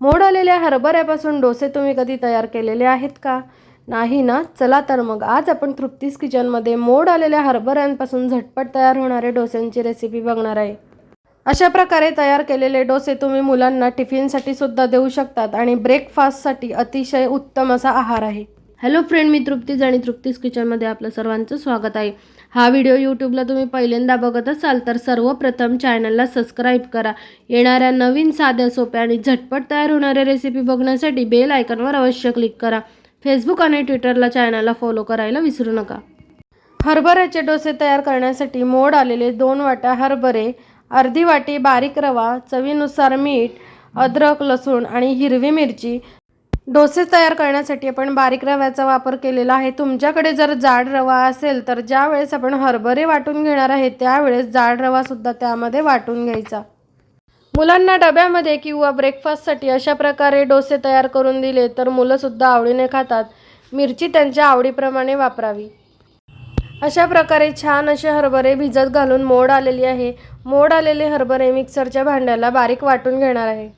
मोड आलेल्या हरभऱ्यापासून डोसे तुम्ही कधी तयार केलेले आहेत का? नाही ना? चला तर मग आज आपण तृप्तीस किचनमध्ये मोड आलेल्या हरभऱ्यांपासून झटपट तयार होणारे डोस्यांची रेसिपी बघणार आहे. अशा प्रकारे तयार केलेले डोसे तुम्ही मुलांना टिफिनसाठी सुद्धा देऊ शकतात आणि ब्रेकफास्टसाठी अतिशय उत्तम असा आहार आहे. हॅलो फ्रेंड मी तृप्तीज आणि तृप्तीज किचनमध्ये आपलं सर्वांचं स्वागत आहे. हा व्हिडिओ यूट्यूबला तुम्ही पहिल्यांदा बघत असाल तर सर्वप्रथम चॅनलला सबस्क्राईब करा. येणाऱ्या नवीन साध्या सोप्या आणि झटपट तयार होणाऱ्या रेसिपी बघण्यासाठी बेल आयकॉनवर अवश्य क्लिक करा. फेसबुक आणि ट्विटरला चॅनलला फॉलो करायला विसरू नका. हरभऱ्याचे डोसे तयार करण्यासाठी मोड आलेले दोन वाट्या हरभरे अर्धी वाटी बारीक रवा चवीनुसार मीठ अद्रक लसूण आणि हिरवी मिरची डोसे तयार करण्यासाठी आपण बारीक रव्याचा वापर केलेला आहे. तुमच्याकडे जर जाड रवा असेल तर ज्या वेळेस आपण हरभरे वाटून घेणार आहे त्यावेळेस जाड रवासुद्धा त्यामध्ये वाटून घ्यायचा. मुलांना डब्यामध्ये किंवा ब्रेकफास्टसाठी अशा प्रकारे डोसे तयार करून दिले तर मुलंसुद्धा आवडीने खातात. मिरची त्यांच्या आवडीप्रमाणे वापरावी. अशा प्रकारे छान असे हरभरे भिजत घालून मोड आलेली आहे. मोड आलेले हरभरे मिक्सरच्या भांड्याला बारीक वाटून घेणार आहे.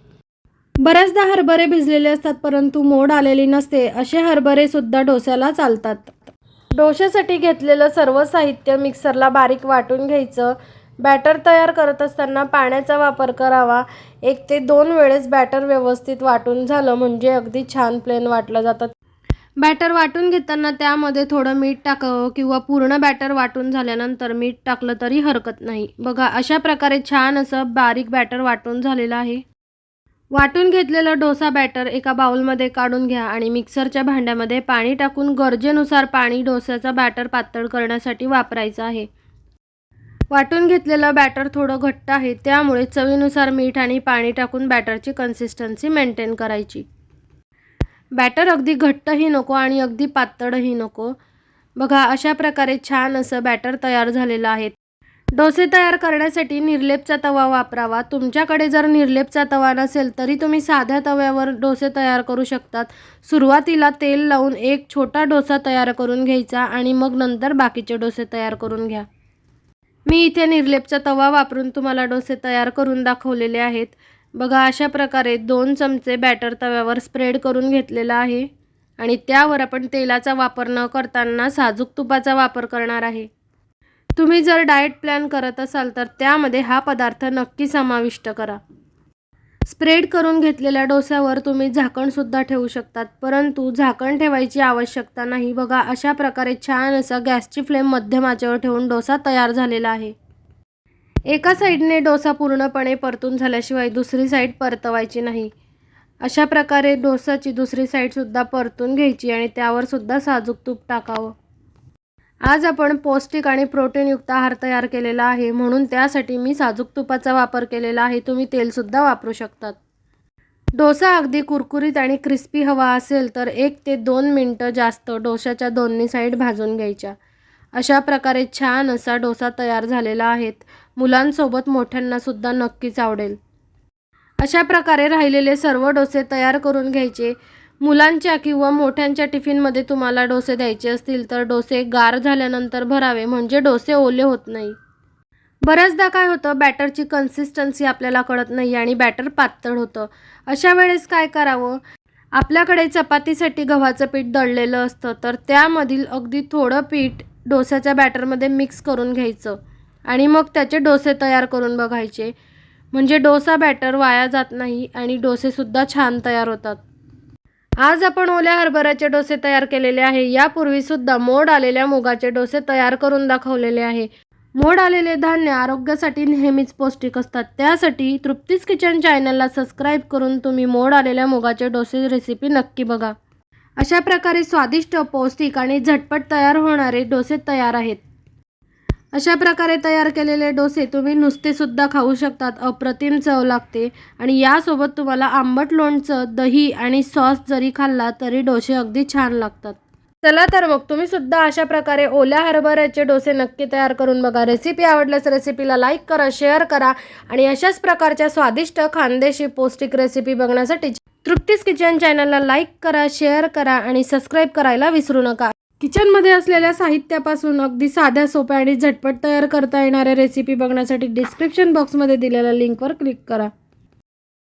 बऱ्याचदा हरभरे भिजलेले असतात परंतु मोड आलेली नसते असे हरभरे सुद्धा डोस्याला चालतात. डोश्यासाठी घेतलेलं सर्व साहित्य मिक्सरला बारीक वाटून घ्यायचं. बॅटर तयार करत असताना पाण्याचा वापर करावा. एक ते दोन वेळेस बॅटर व्यवस्थित वाटून झालं म्हणजे अगदी छान प्लेन वाटलं जातात बॅटर वाटून घेताना त्यामध्ये थोडं मीठ टाकावं किंवा पूर्ण बॅटर वाटून झाल्यानंतर मीठ टाकलं तरी हरकत नाही. बघा अशा प्रकारे छान असं बारीक बॅटर वाटून झालेलं आहे. वाटून घेतलेलं डोसा बॅटर एका बाउलमध्ये काढून घ्या आणि मिक्सरच्या भांड्यामध्ये पाणी टाकून गरजेनुसार पाणी डोस्याचा बॅटर पातळ करण्यासाठी वापरायचं आहे. वाटून घेतलेलं बॅटर थोडं घट्ट आहे त्यामुळे चवीनुसार मीठ आणि पाणी टाकून बॅटरची कन्सिस्टन्सी मेंटेन करायची. बॅटर अगदी घट्टही नको आणि अगदी पातळही नको. बघा अशा प्रकारे छान असं बॅटर तयार झालेलं आहे. डोसे तयार करण्यासाठी निर्लेपचा तवा वापरावा. तुमच्याकडे जर निर्लेपचा तवा नसेल तरी तुम्ही साध्या तव्यावर डोसे तयार करू शकतात. सुरुवातीला तेल लावून एक छोटा डोसा तयार करून घ्यायचा आणि मग नंतर बाकीचे डोसे तयार करून घ्या. मी इथे निर्लेपचा तवा वापरून तुम्हाला डोसे तयार करून दाखवलेले आहेत. बघा अशा प्रकारे दोन चमचे बॅटर तव्यावर स्प्रेड करून घेतलेला आहे आणि त्यावर आपण तेलाचा वापर न करताना साजूक तुपाचा वापर करणार आहे. तुम्ही जर डाएट प्लॅन करत असाल तर त्यामध्ये हा पदार्थ नक्की समाविष्ट करा. स्प्रेड करून घेतलेल्या डोस्यावर तुम्ही झाकणसुद्धा ठेवू शकतात परंतु झाकण ठेवायची आवश्यकता नाही. बघा अशा प्रकारे छान असा गॅसची फ्लेम मध्यम आचेवर ठेवून डोसा तयार झालेला आहे. एका साईडने डोसा पूर्णपणे परतून झाल्याशिवाय दुसरी साईड परतवायची नाही. अशा प्रकारे डोसाची दुसरी साईडसुद्धा परतून घ्यायची आणि त्यावरसुद्धा साजूक तूप टाकावं. आज आपण पौष्टिक आणि प्रोटीनयुक्त आहार तयार केलेला आहे म्हणून त्यासाठी मी साजूक तुपाचा वापर केलेला आहे. तुम्ही तेलसुद्धा वापरू शकतात. डोसा अगदी कुरकुरीत आणि क्रिस्पी हवा असेल तर एक ते दोन मिनटं जास्त डोशाच्या दोन्ही साईड भाजून घ्यायच्या. अशा प्रकारे छान असा डोसा तयार झालेला आहे. मुलांसोबत मोठ्यांनासुद्धा नक्कीच आवडेल. अशा प्रकारे राहिलेले सर्व डोसे तयार करून घ्यायचे. मुलांच्या किंवा मोठ्यांच्या टिफिनमध्ये तुम्हाला डोसे द्यायचे असतील तर डोसे गार झाल्यानंतर भरावे म्हणजे डोसे ओले होत नाही. बऱ्याचदा काय होतं बॅटरची कन्सिस्टन्सी आपल्याला कळत नाही आणि बॅटर पातळ होतं. अशा वेळेस काय करावं? आपल्याकडे चपातीसाठी गव्हाचं पीठ दळलेलं असतं तर त्यामधील अगदी थोडं पीठ डोस्याच्या बॅटरमध्ये मिक्स करून घ्यायचं आणि मग त्याचे डोसे तयार करून बघायचे. म्हणजे डोसा बॅटर वाया जात नाही आणि डोसेसुद्धा छान तयार होतात. आज आपण ओल्या हरभऱ्याचे डोसे तयार केलेले आहे. यापूर्वीसुद्धा मोड आलेल्या मुगाचे डोसे तयार करून दाखवलेले आहे. मोड आलेले धान्य आरोग्यासाठी नेहमीच पौष्टिक असतात. त्यासाठी तृप्तीच किचन चॅनलला सबस्क्राईब करून तुम्ही मोड आलेल्या मुगाचे डोसे रेसिपी नक्की बघा. अशा प्रकारे स्वादिष्ट पौष्टिक आणि झटपट तयार होणारे डोसे तयार आहेत. अशा प्रकारे तयार केलेले डोसे तुम्ही नुसतेसुद्धा खाऊ शकतात अप्रतिम चव लागते. आणि यासोबत तुम्हाला आंबट लोणचं दही आणि सॉस जरी खाल्ला तरी डोसे अगदी छान लागतात. चला तर मग तुम्ही सुद्धा अशा प्रकारे ओल्या हरभऱ्याचे डोसे नक्की तयार करून बघा. रेसिपी आवडल्यास रेसिपीला लाईक करा शेअर करा आणि अशाच प्रकारच्या स्वादिष्ट खानदेशी पौष्टिक रेसिपी बघण्यासाठी तृप्तीस किचन चॅनलला लाईक करा शेअर करा आणि सबस्क्राईब करायला विसरू नका. किचनमध्ये असलेल्या साहित्यापासून अगदी साध्या सोप्या आणि झटपट तयार करता येणाऱ्या रेसिपी बघण्यासाठी डिस्क्रिप्शन बॉक्समध्ये दिलेल्या लिंकवर क्लिक करा.